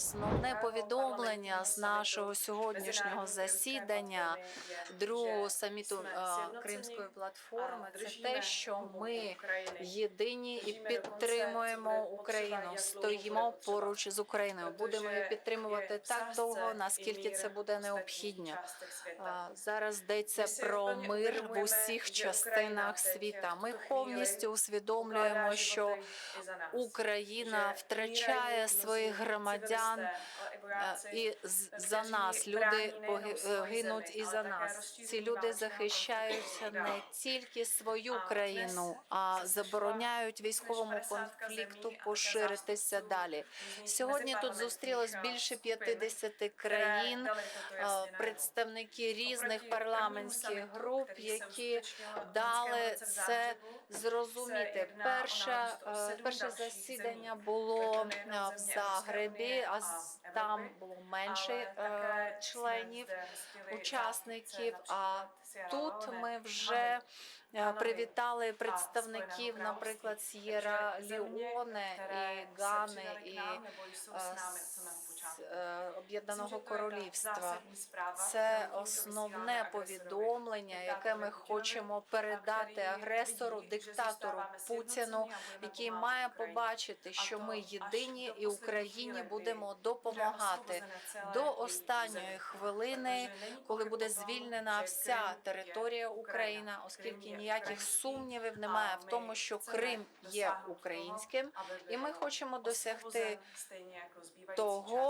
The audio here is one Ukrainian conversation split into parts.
Основне повідомлення з нашого сьогоднішнього засідання другого саміту е, Кримської платформи це те, що ми єдині і підтримуємо Україну. Стоїмо поруч з Україною. Будемо її підтримувати так довго, наскільки це буде необхідно. Зараз йдеться про мир в усіх частинах світа. Ми повністю усвідомлюємо, що Україна втрачає своїх громадян е, і з- за нас. Люди е, гинуть і за нас. Ці люди захищають не тільки свою країну, а забороняють військовому конфлікту поширитися далі. Сьогодні тут зустрілось більше 50 країн, е, представники різних парламентських груп, які дали це зрозуміти. Перше, е, перше засідання було е, в Загребі, а з- там було менше е, членів, учасників. А тут ми вже е, привітали представників, наприклад, С'єра Ліоне і Гани і Об'єднаного Королівства. Це основне повідомлення, яке ми хочемо передати агресору, диктатору Путіну, який має побачити, що ми єдині і Україні будемо допомагати до останньої хвилини, коли буде звільнена вся територія України, оскільки ніяких сумнівів немає в тому, що Крим є українським, і ми хочемо досягти того,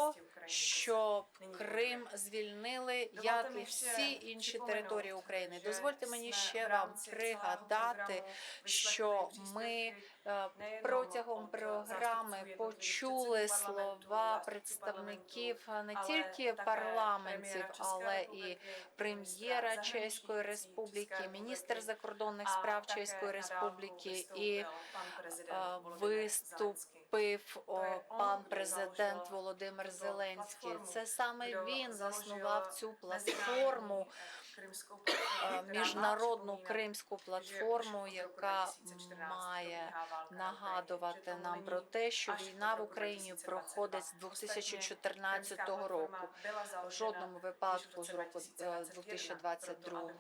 щоб Крим звільнили, як і всі інші території України. Дозвольте мені ще вам пригадати, що ми е, протягом програми почули слова представників не тільки парламентів, але і прем'єра Чеської Республіки, міністр закордонних справ Чеської Республіки і е, о, пан президент Володимир Зеленський. Це саме він заснував цю платформу, е, міжнародну кримську платформу, яка має нагадувати нам про те, що війна в Україні проходить з 2014 року. В жодному випадку з року е, 2022.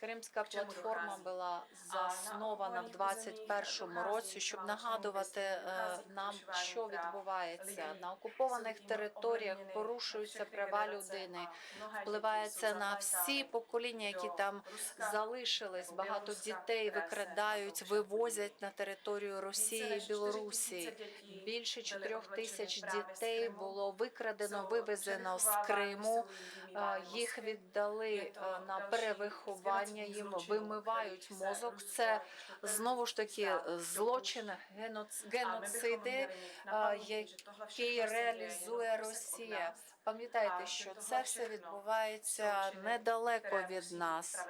Кримська платформа була заснована в 21-му році, щоб нагадувати е, нам, що відбувається на окупованих територіях. Порушуються права людини, впливається на всі покоління, які там залишились. Багато дітей викрадають, вивозять на територію Росії і Білорусі. Більше чотирьох тисяч дітей було викрадено, вивезено з Криму. Е, Їх віддали е, на перевиховання. Їм вимивають мозок. Це знову ж таки злочин, геноц- геноциди, е, який реалізує Росія. Пам'ятайте, що це все відбувається недалеко від нас,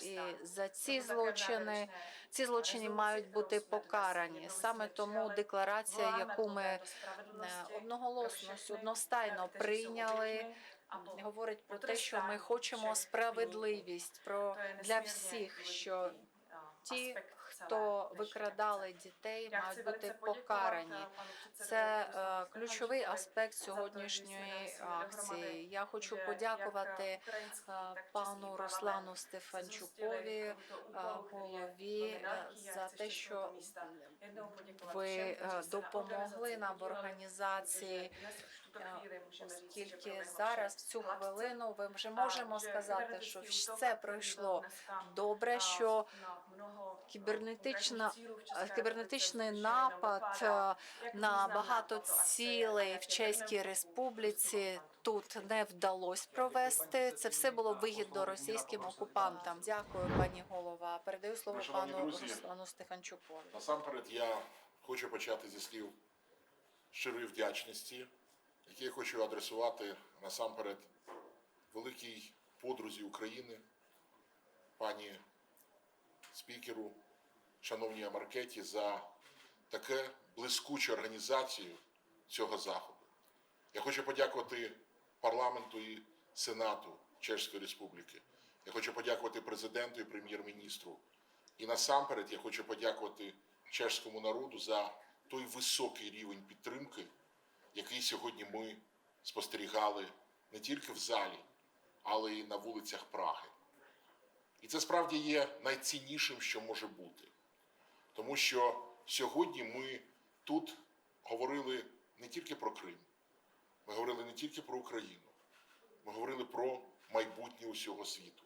і за ці злочини ці злочини мають бути покарані. Саме тому декларація, яку ми е, одноголосно одностайно прийняли, говорить про те, що ми хочемо справедливість про для всіх, що ті, хто викрадали дітей, мають бути покарані. Це е, ключовий аспект сьогоднішньої акції. Я хочу подякувати е, пану Руслану Стефанчукові, е, голові, е, за те, що ви е, допомогли нам в організації. Е, Оскільки зараз в цю хвилину ви вже можемо сказати, що все пройшло добре, що кібернетична е, кібернетичний напад е, на багато цілей в Чеській Республіці тут не вдалося провести. Це все було вигідно російським окупантам. Дякую, пані голова. Передаю слово Шановні пану друзі, Руслану Стефанчукові. Насамперед я хочу почати зі слів щирої вдячності, які я хочу адресувати насамперед великій подрузі України, пані спікеру, шановній Маркеті, за таке блискучу організацію цього заходу. Я хочу подякувати парламенту і Сенату Чеської Республіки. Я хочу подякувати президенту і прем'єр-міністру. І насамперед я хочу подякувати чеському народу за той високий рівень підтримки, який сьогодні ми спостерігали не тільки в залі, але й на вулицях Праги. І це справді є найціннішим, що може бути. Тому що сьогодні ми тут говорили не тільки про Крим, ми говорили не тільки про Україну, ми говорили про майбутнє усього світу.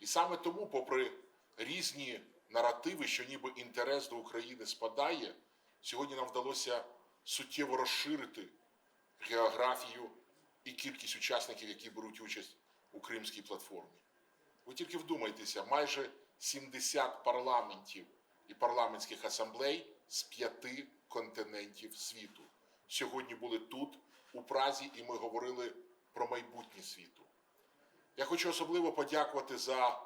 І саме тому, попри різні наративи, що ніби інтерес до України спадає, сьогодні нам вдалося суттєво розширити географію і кількість учасників, які беруть участь у Кримській платформі. Ви тільки вдумайтеся, майже 70 парламентів і парламентських асамблей з п'яти континентів світу. Сьогодні були тут, у Празі, і ми говорили про майбутнє світу. Я хочу особливо подякувати за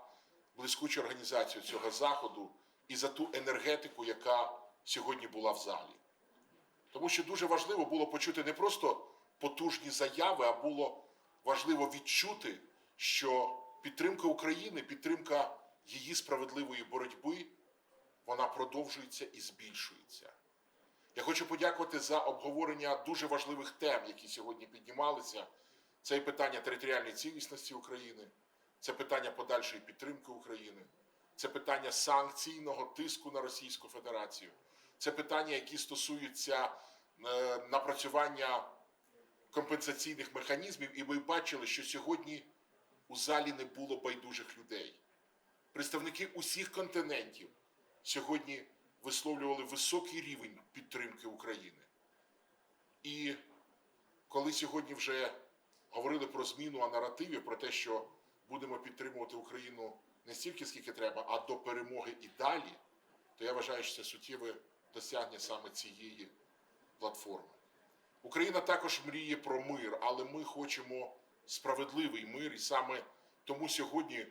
блискучу організацію цього заходу і за ту енергетику, яка сьогодні була в залі. Тому що дуже важливо було почути не просто потужні заяви, а було важливо відчути, що підтримка України, підтримка її справедливої боротьби, вона продовжується і збільшується. Я хочу подякувати за обговорення дуже важливих тем, які сьогодні піднімалися. Це і питання територіальної цілісності України, це питання подальшої підтримки України, це питання санкційного тиску на Російську Федерацію, це питання, які стосуються е, напрацювання компенсаційних механізмів. І ви бачили, що сьогодні у залі не було байдужих людей. Представники усіх континентів сьогодні висловлювали високий рівень підтримки України. І коли сьогодні вже говорили про зміну а наративів, про те, що будемо підтримувати Україну не стільки, скільки треба, а до перемоги і далі, то я вважаю, що це суттєве досягнення саме цієї платформи. Україна також мріє про мир, але ми хочемо справедливий мир, і саме тому сьогодні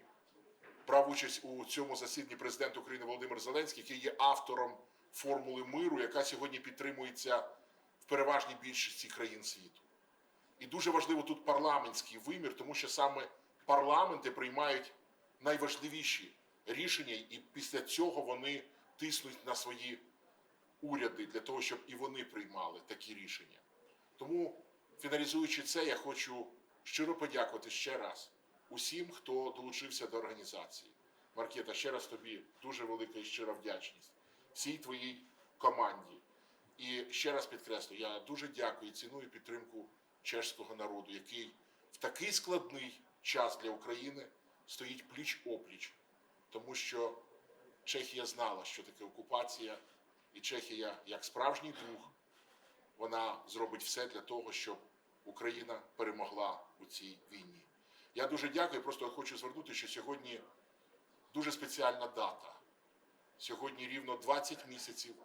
брав участь у цьому засіданні президент України Володимир Зеленський, який є автором формули миру, яка сьогодні підтримується в переважній більшості країн світу. І дуже важливо тут парламентський вимір, тому що саме парламенти приймають найважливіші рішення, і після цього вони тиснуть на свої уряди для того, щоб і вони приймали такі рішення. Тому, фіналізуючи це, я хочу щиро подякувати ще раз усім, хто долучився до організації. Маркета, ще раз тобі дуже велика і щира вдячність всій твоїй команді. І ще раз підкреслю, я дуже дякую і ціную підтримку чеського народу, який в такий складний час для України стоїть пліч опліч, тому що Чехія знала, що таке окупація, і Чехія, як справжній друг, вона зробить все для того, щоб Україна перемогла у цій війні. Я дуже дякую. Просто хочу звернути, що сьогодні дуже спеціальна дата. Сьогодні рівно 20 місяців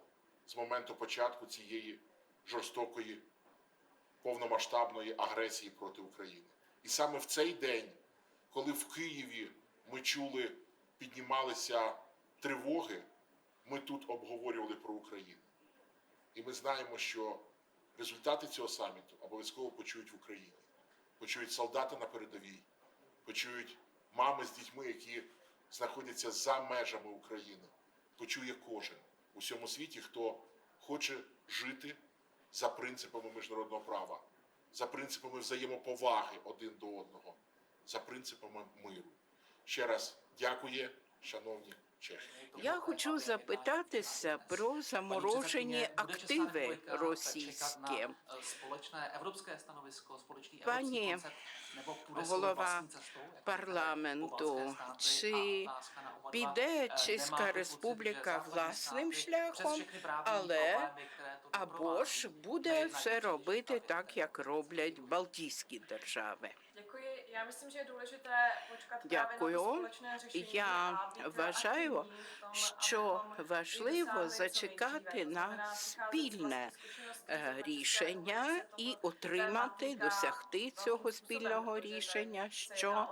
з моменту початку цієї жорстокої повномасштабної агресії проти України. І саме в цей день, коли в Києві ми чули, піднімалися тривоги, ми тут обговорювали про Україну. І ми знаємо, що результати цього саміту обов'язково почують в Україні. Почують солдати на передовій, почують мами з дітьми, які знаходяться за межами України. Почує кожен у всьому світі, хто хоче жити за принципами міжнародного права, за принципами взаємоповаги один до одного, за принципами миру. Ще раз дякую, шановні. Я хочу запитатися про заморожені активи російські. Пані голова парламенту, чи піде Eh, Чеська Республіка власним шляхом, але або ж буде все робити так, як роблять Балтійські держави. Já myslím, že je důležité počkat Дякую. Я вважаю, що важливо зачекати на спільне е, рішення і отримати, досягти цього спільного рішення, що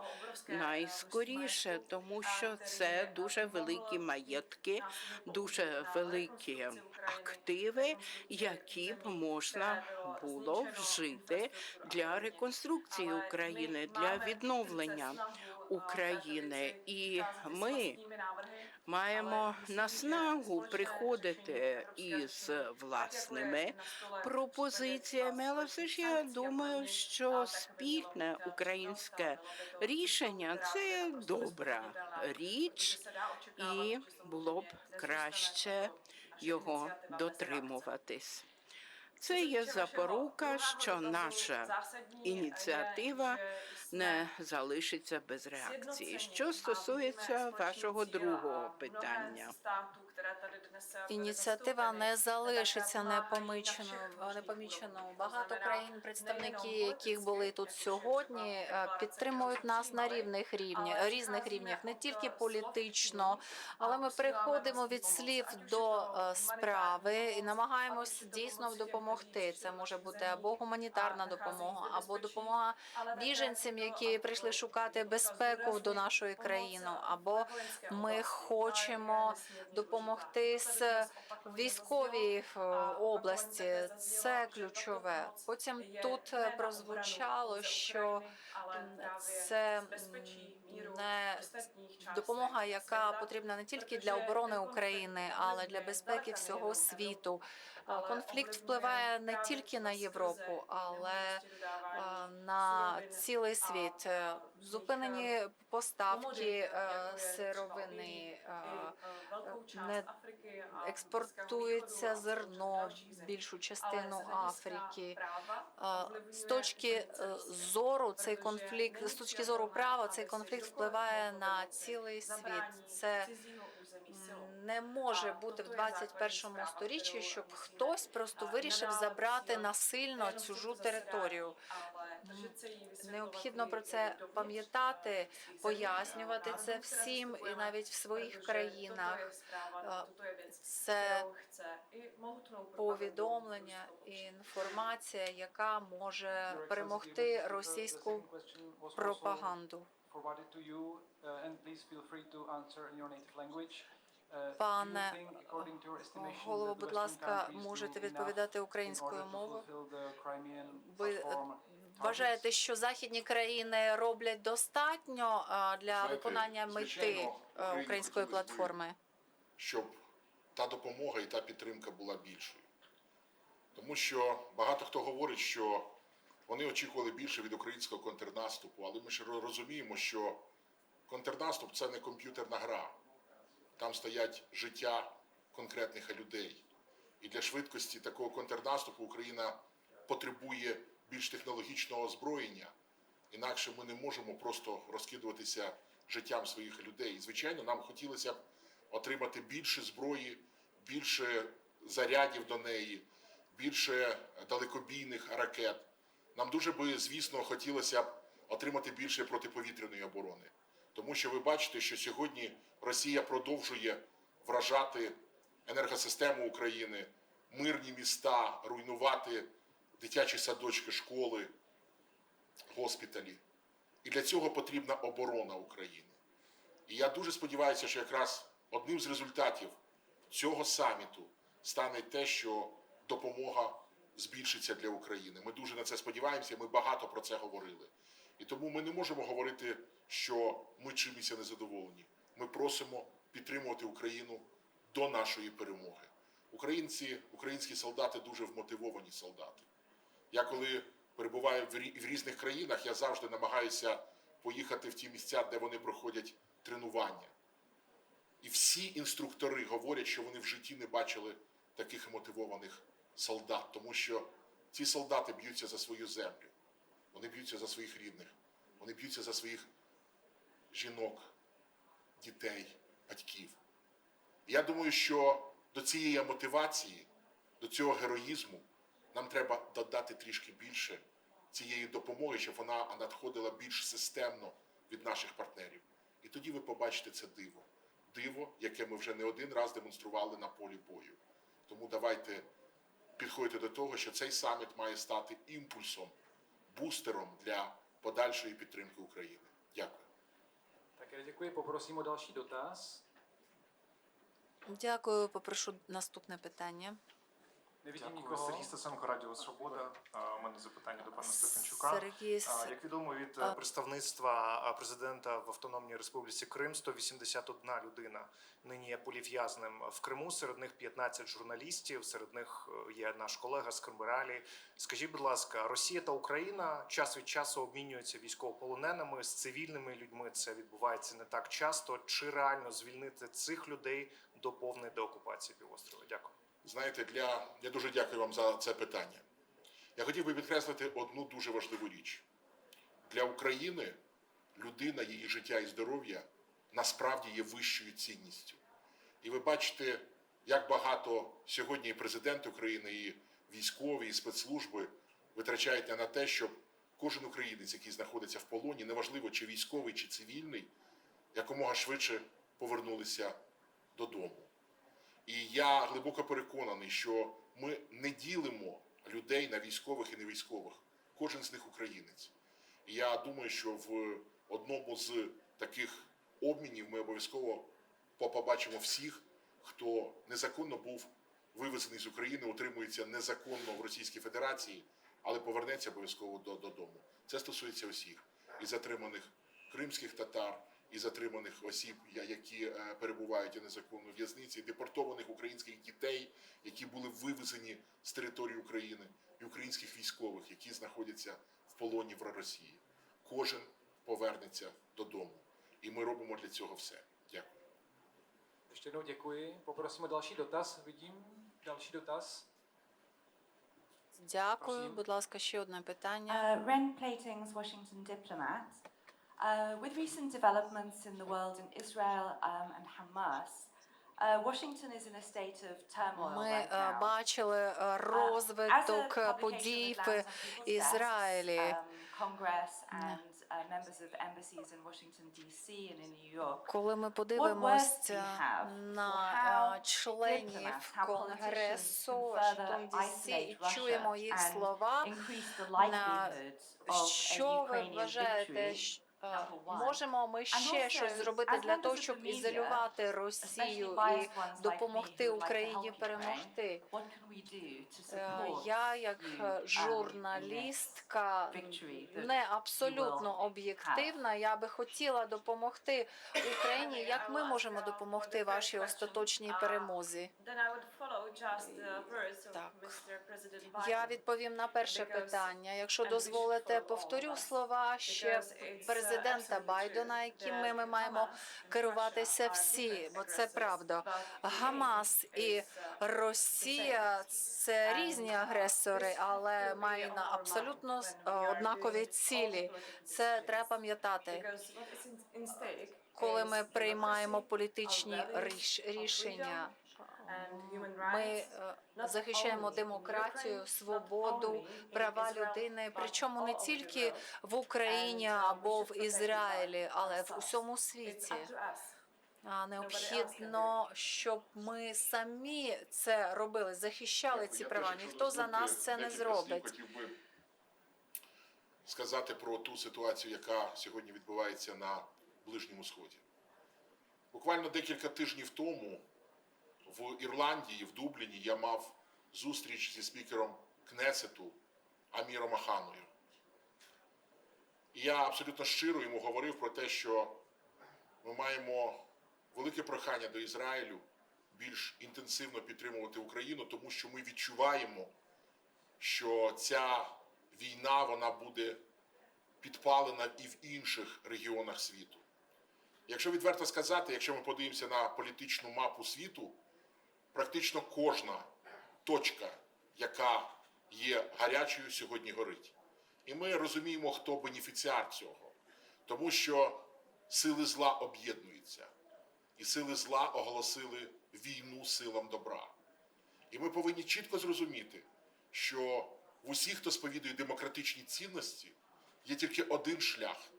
eh, найскоріше, тому що це дуже eh, великі маєтки, дуже великі активи, які б можна було вжити для реконструкції України, для відновлення України. І ми маємо наснагу приходити із власними пропозиціями, але все ж я думаю, що спільне українське рішення це добра річ, і було б краще його дотримуватись. Це є запорука, що наша ініціатива не залишиться без реакції. Що стосується вашого другого питання, Ініціатива не залишиться непоміченою. непоміченою. Багато країн, представники яких були тут сьогодні, е, підтримують нас на рівних рівнях, різних рівнях, не тільки політично, але ми переходимо від слів до е, справи і намагаємось дійсно допомогти. Це може бути або гуманітарна допомога, або допомога біженцям, які прийшли шукати безпеку до нашої країни, або ми хочемо допомогти з військовій е, області. Це ключове. Потім тут е, прозвучало, що це не допомога, яка потрібна не тільки для оборони України, але для безпеки всього світу. Конфлікт впливає не тільки на Європу, але е, на цілий світ. Е, Зупинені поставки е, сировини. не експортується зерно в більшу частину Африки. З точки зору цей конфлікт, з точки зору права, цей конфлікт впливає на цілий світ. Це не може бути в 21 сторіччі, щоб хтось просто вирішив забрати насильно чужу територію. Необхідно про це пам'ятати, пояснювати це всім і навіть в своїх країнах. Це повідомлення і інформація, яка може перемогти російську пропаганду. Пане голово, будь ласка, можете відповідати українською мовою. Ви е, вважаєте, що західні країни роблять достатньо для виконання мети е, української платформи? щоб та допомога і та підтримка була більшою. Тому що багато хто говорить, що вони очікували більше від українського контрнаступу, але ми ж розуміємо, що контрнаступ це не комп'ютерна гра. Там стоять життя конкретних людей. І для швидкості такого контрнаступу Україна потребує більш технологічного озброєння. Інакше ми не можемо просто розкидуватися життям своїх людей. І, звичайно, нам хотілося б отримати більше зброї, більше зарядів до неї, більше далекобійних ракет. Нам дуже би, звісно, хотілося б отримати більше протиповітряної оборони. Тому що ви бачите, що сьогодні Росія продовжує вражати енергосистему України, мирні міста, руйнувати дитячі садочки, школи, госпіталі. І для цього потрібна оборона України. І я дуже сподіваюся, що якраз одним з результатів цього саміту стане те, що допомога збільшиться для України. Ми дуже на це сподіваємося, ми багато про це говорили. І тому ми не можемо говорити, що ми чимось незадоволені. Ми просимо підтримувати Україну до нашої перемоги. Українці, українські солдати дуже вмотивовані солдати. Я коли перебуваю в різних країнах, я завжди намагаюся поїхати в ті місця, де вони проходять тренування. І всі інструктори говорять, що вони в житті не бачили таких мотивованих солдат, тому що ці солдати б'ються за свою землю, вони б'ються за своїх рідних, вони б'ються за своїх жінок, дітей, батьків. І я думаю, що до цієї мотивації, до цього героїзму нам треба додати трішки більше цієї допомоги, щоб вона надходила більш системно від наших партнерів. І тоді ви побачите це диво. Диво, яке ми вже не один раз демонстрували на полі бою. Тому давайте підходити до того, що цей саміт має стати імпульсом, бустером для подальшої підтримки України. Дякую. Так, дякую. Попросимо далі dotaz. Дякую. Попрошу наступне питання. Nevidím Дякую. nikoho. Сергій Стасенко, Радіо Свобода. А, У мене запитання до пана Стефанчука. Сергій С- Як відомо від е, представництва а, президента в Автономній Республіці Крим, 181 людина нині є полів'язнем в Криму. Серед них 15 журналістів. Серед них е, є наш колега з Кримбералі. Скажіть, будь ласка, Росія та Україна час від часу обмінюються військовополоненими з цивільними людьми. Це відбувається не так часто. Чи реально звільнити цих людей до повної деокупації півострова? Дякую. Знаєте, для я дуже дякую вам за це питання. Я хотів би підкреслити одну дуже важливу річ. Для України людина, її життя і здоров'я насправді є вищою цінністю. І ви бачите, як багато сьогодні і президент України, і військові, і спецслужби витрачають на те, щоб кожен українець, який знаходиться в полоні, неважливо чи військовий, чи цивільний, якомога швидше повернулися додому. І я глибоко переконаний, що ми не ділимо людей на військових і невійськових. Кожен з них українець. І я думаю, що в одному з таких обмінів ми обов'язково побачимо всіх, хто незаконно був вивезений з України, утримується незаконно в Російській Федерації, але повернеться обов'язково додому. Це стосується усіх і затриманих кримських татар, і затриманих осіб, які е, перебувають у незаконно в'язниці, депортованих українських дітей, які були вивезені з території України, і українських військових, які знаходяться в полоні в Росії. Кожен повернеться додому, і ми робимо для цього все. Дякую. Ještě jednou děkuji. Poprosím o další dotaz. Vidím další dotaz. Дякую. Будь ласка, ще одне питання. Uh, Ren Platings, Washington diplomat. Uh, with recent developments in the world in Israel um, and Hamas, uh, Washington is in a state of turmoil Ми е, бачили е, Uh, розвиток е, подій в Ізраїлі. um, uh. Коли ми подивимося на е, членів Конгресу Вашингтон Дісі і чуємо їх слова, що ви вважаєте, victory можемо ми ще щось зробити для того, щоб ізолювати Росію і допомогти Україні перемогти? Е, Я, як е, журналістка, не абсолютно об'єктивна, я би хотіла допомогти Україні. Як ми можемо допомогти вашій остаточній перемозі? Of Так. Я відповім на перше питання. Якщо дозволите, повторю слова ще uh, президента Байдена, якими ми маємо керуватися всі, бо це правда. Гамас і uh, Росія це різні агресори, але мають абсолютно е, однакові цілі. Це треба пам'ятати, коли ми приймаємо політичні ріш- рішення. Human Ми е, захищаємо демократію, свободу, права людини. Причому не тільки в Україні або в Ізраїлі, але в усьому світі. необхідно, щоб ми самі це робили, захищали ці права. Ніхто за нас це не зробить. Хотів би сказати про ту ситуацію, яка сьогодні відбувається на Ближньому Сході. Буквально декілька тижнів тому в Ірландії, в Дубліні, я мав зустріч зі спікером Кнесету Аміром Аханою. І я абсолютно щиро йому говорив про те, що ми маємо велике прохання до Ізраїлю більш інтенсивно підтримувати Україну, тому що ми відчуваємо, що ця війна вона буде підпалена і в інших регіонах світу. Якщо відверто сказати, якщо ми подивимося на політичну мапу світу, практично кожна точка, яка є гарячою, сьогодні горить. І ми розуміємо, хто бенефіціар цього, тому що сили зла об'єднуються, і сили зла оголосили війну силам добра. І ми повинні чітко зрозуміти, що в усіх, хто сповідує демократичні цінності, є тільки один шлях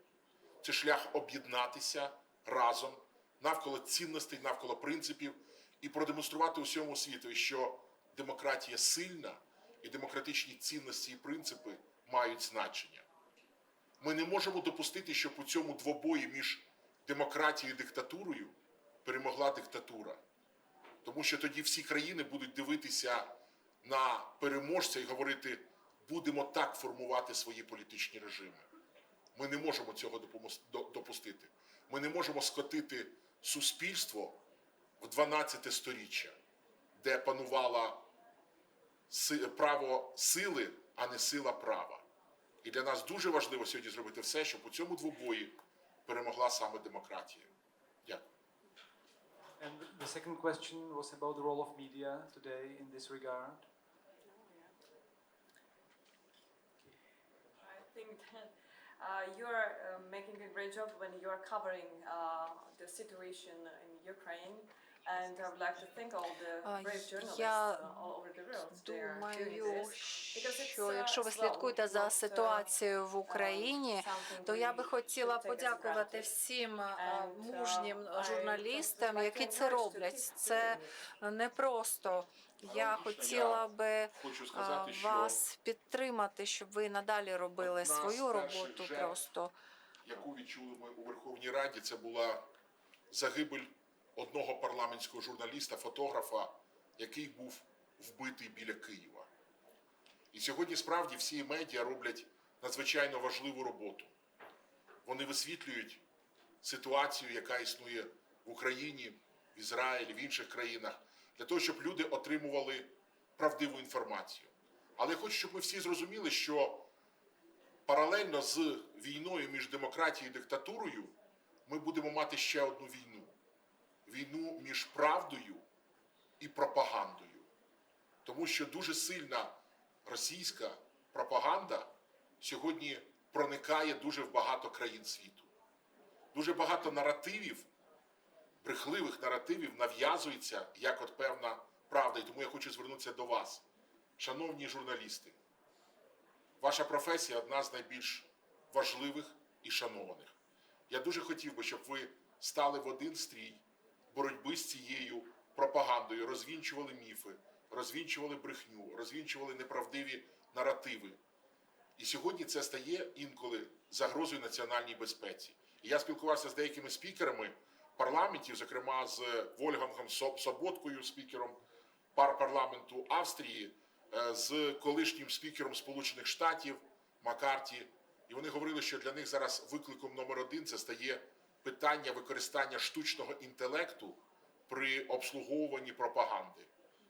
це шлях об'єднатися разом навколо цінностей, навколо принципів і продемонструвати усьому світу, що демократія сильна і демократичні цінності і принципи мають значення. Ми не можемо допустити, щоб у цьому двобої між демократією і диктатурою перемогла диктатура. Тому що тоді всі країни будуть дивитися на переможця і говорити: будемо так формувати свої політичні режими. Ми не можемо цього допустити. Ми не можемо скотити суспільство в 12 сторіччя, де панувала право сили, а не сила права. І для нас дуже важливо сьогодні зробити все, щоб у цьому двобої перемогла саме демократія. Дякую. And the second question was about the role of media today in this regard. I think that uh, you're uh, making a great job when you're covering uh, the situation in Ukraine. Я uh, Думаю, що uh, якщо ви слідкуєте за uh, ситуацією в uh, Україні, то я би хотіла подякувати всім uh, мужнім журналістам, які це роблять. Це doing it. непросто. Я хотіла би вас підтримати, щоб ви надалі робили свою роботу. Просто яку відчули ми у Верховній Раді, це була загибель одного парламентського журналіста, фотографа, який був вбитий біля Києва. І сьогодні справді всі медіа роблять надзвичайно важливу роботу. Вони висвітлюють ситуацію, яка існує в Україні, в Ізраїлі, в інших країнах, для того, щоб люди отримували правдиву інформацію. Але я хочу, щоб ми всі зрозуміли, що паралельно з війною між демократією і диктатурою ми будемо мати ще одну війну війну між правдою і пропагандою. Тому що дуже сильна російська пропаганда сьогодні проникає дуже в багато країн світу. Дуже багато наративів, брехливих наративів нав'язується як от певна правда. І тому я хочу звернутися до вас, шановні журналісти. Ваша професія одна з найбільш важливих і шанованих. Я дуже хотів би, щоб ви стали в один стрій боротьби з цією пропагандою, розвінчували міфи, розвінчували брехню, розвінчували неправдиві наративи. І сьогодні це стає інколи загрозою національній безпеці. І я спілкувався з деякими спікерами парламентів, зокрема з Вольгангом Соботкою, спікером пар парламенту Австрії, е, з колишнім спікером Сполучених Штатів Маккарті. І вони говорили, що для них зараз викликом номер один це стає питання використання штучного інтелекту при обслуговуванні пропаганди.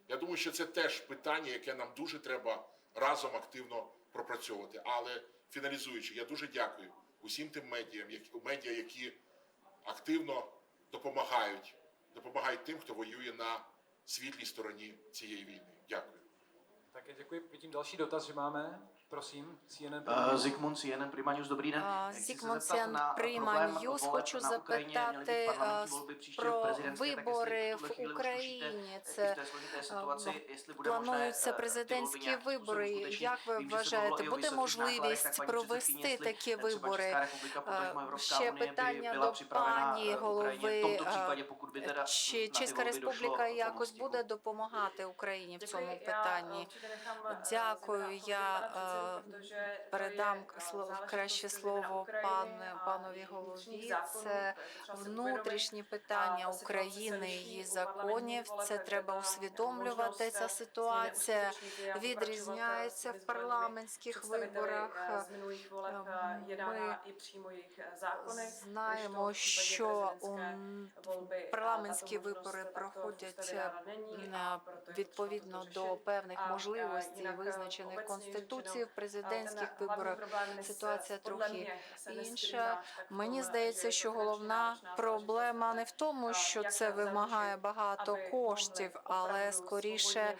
Я думаю, що це теж питання, яке нам дуже треба разом активно пропрацьовувати. Але фіналізуючи, я дуже дякую усім тим медіям, медіа, які активно допомагають, допомагають тим, хто воює на світлій стороні цієї війни. Дякую. Také děkuji. Vidím další dotaz, že máme. Prosím, CNN. Uh, Zygmunt CNN, Prima News, dobrý den. А, Chci se Зігмунд zeptat Сян, na Prima problém News. voleb Хочу запитати про вибори в Україні. Це плануються eh, президентські вибори. Як ви вважаєте, буде можливість провести такі вибори? Ще питання до пані eh, Ukrajině v голови. Чи Чеська Республіка якось буде допомагати Україні в цьому питанні? eh, eh, Дякую. Я е, передам краще слово пане панові голові. Це внутрішні питання України, її законів. Це треба усвідомлювати. Ця ситуація відрізняється в парламентських виборах. е, Ми. Знаємо, що парламентські вибори проходять е, відповідно до певних можливостей, визначених Конституцією президентських виборах. Ситуація трохи інша. Мені здається, що головна проблема не в тому, що це вимагає багато коштів, але скоріше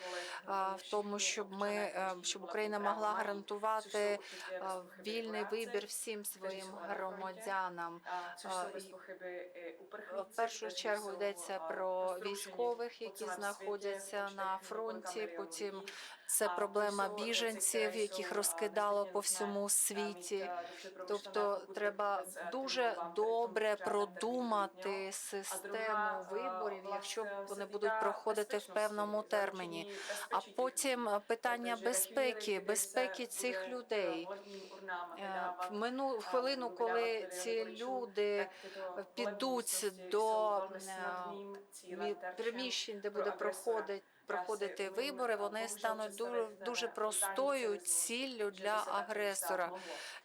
в тому, щоб ми е, щоб Україна могла гарантувати pochyby вільний вибір всім своїм громадянам. уперхідці, В першу чергу йдеться про військових, які знаходяться на фронті. Потім. Це проблема біженців, яких розкидало по всьому світі. Тобто треба дуже добре продумати систему е, виборів, якщо вони будуть проходити в певному терміні. А потім питання Protože ve chvíli, безпеки, безпеки цих людей. е, Е, мину хвилину, коли ці люди підуть до е, приміщень, де буде проходити проходити вибори, вони стануть дуже, дуже простою ціллю для агресора.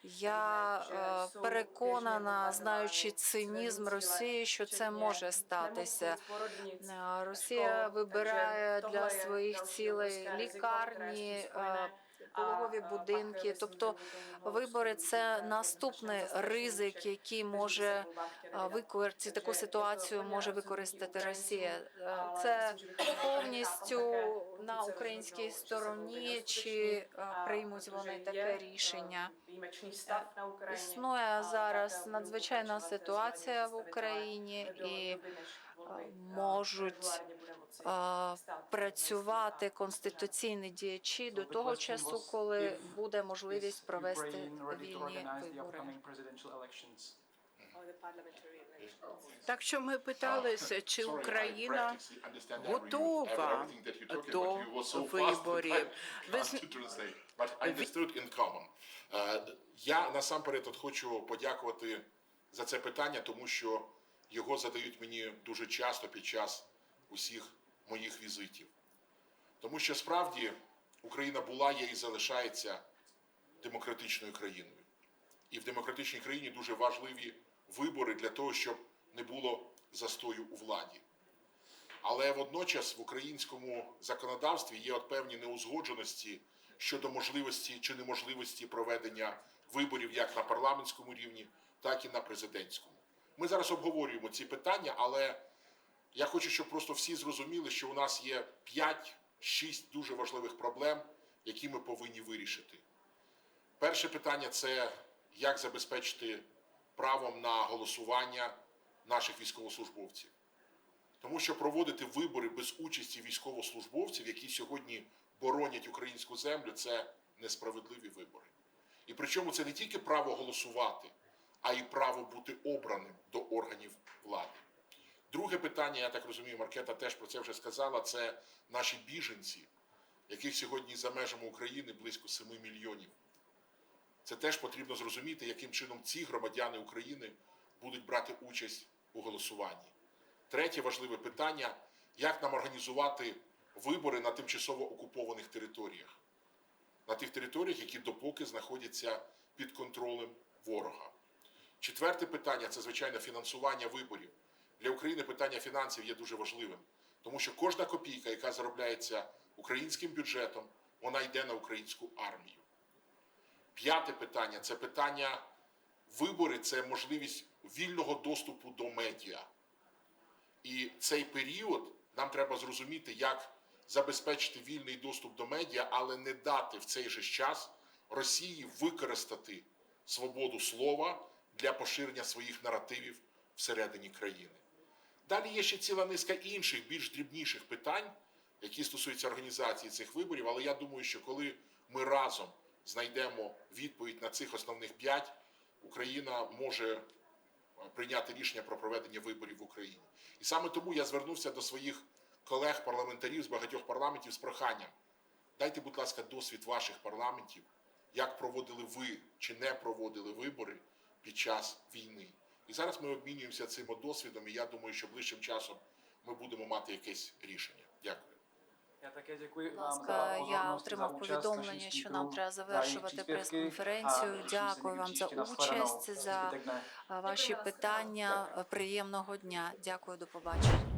Я е, переконана, знаючи цинізм Росії, що це може статися. Е, Росія вибирає для своїх цілей лікарні, е, пологові будинки. Тобто вибори це наступний ризик, який може використати таку ситуацію, може використати Росія. Е, Це повністю на українській стороні, чи е, приймуть вони таке рішення. Існує зараз надзвичайна ситуація в Україні і е, можуть е, працювати конституційні діячі до того часу, коли буде можливість провести вільні вибори. Так що ми питалися, чи Україна готова до виборів. Е, Я насамперед от хочу подякувати за це питання, тому що його задають мені дуже часто під час усіх моїх візитів. Тому що справді Україна була, є і залишається демократичною країною. І в демократичній країні дуже важливі вибори для того, щоб не було застою у владі. Але водночас в українському законодавстві є от певні неузгодженості щодо можливості чи неможливості проведення виборів як на парламентському рівні, так і на президентському. Ми зараз обговорюємо ці питання, але я хочу, щоб просто всі зрозуміли, що у нас є 5-6 дуже важливих проблем, які ми повинні вирішити. Перше питання це як забезпечити правом на голосування наших військовослужбовців. Тому що проводити вибори без участі військовослужбовців, які сьогодні боронять українську землю, це несправедливі вибори. І причому це не тільки право голосувати, а й право бути обраним до органів влади. Друге питання, я так розумію, Маркета теж про це вже сказала, це наші біженці, яких сьогодні за межами України близько 7 мільйонів. Це теж потрібно зрозуміти, яким чином ці громадяни України будуть брати участь у голосуванні. Третє важливе питання: як нам організувати вибори на тимчасово окупованих територіях, на тих територіях, які допоки знаходяться під контролем ворога. Четверте питання це звичайно фінансування виборів. Для України питання фінансів є дуже важливим, тому що кожна копійка, яка заробляється українським бюджетом, вона йде на українську армію. П'яте питання це питання вибори, це можливість вільного доступу до медіа. І цей період нам треба зрозуміти, як забезпечити вільний доступ до медіа, але не дати в цей же час Росії використати свободу слова для поширення своїх наративів всередині країни. Далі є ще ціла низка інших, більш дрібніших питань, які стосуються організації цих виборів. Але я думаю, що коли ми разом знайдемо відповідь на цих основних п'ять, Україна може е, прийняти рішення про проведення виборів в Україні. І саме тому я звернувся до своїх колег-парламентарів з багатьох парламентів з проханням. Дайте, будь ласка, досвід ваших парламентів, як проводили ви чи не проводили вибори під час війни. І зараз ми обмінюємося цим досвідом, і я думаю, що ближчим часом ми будемо мати якесь рішення. Дякую. Я таке дякую вам ласка, за я отримав повідомлення, що нам треба завершувати прес-конференцію. Дякую вам за участь, за ваші питання. Приємного дня. Дякую, до побачення.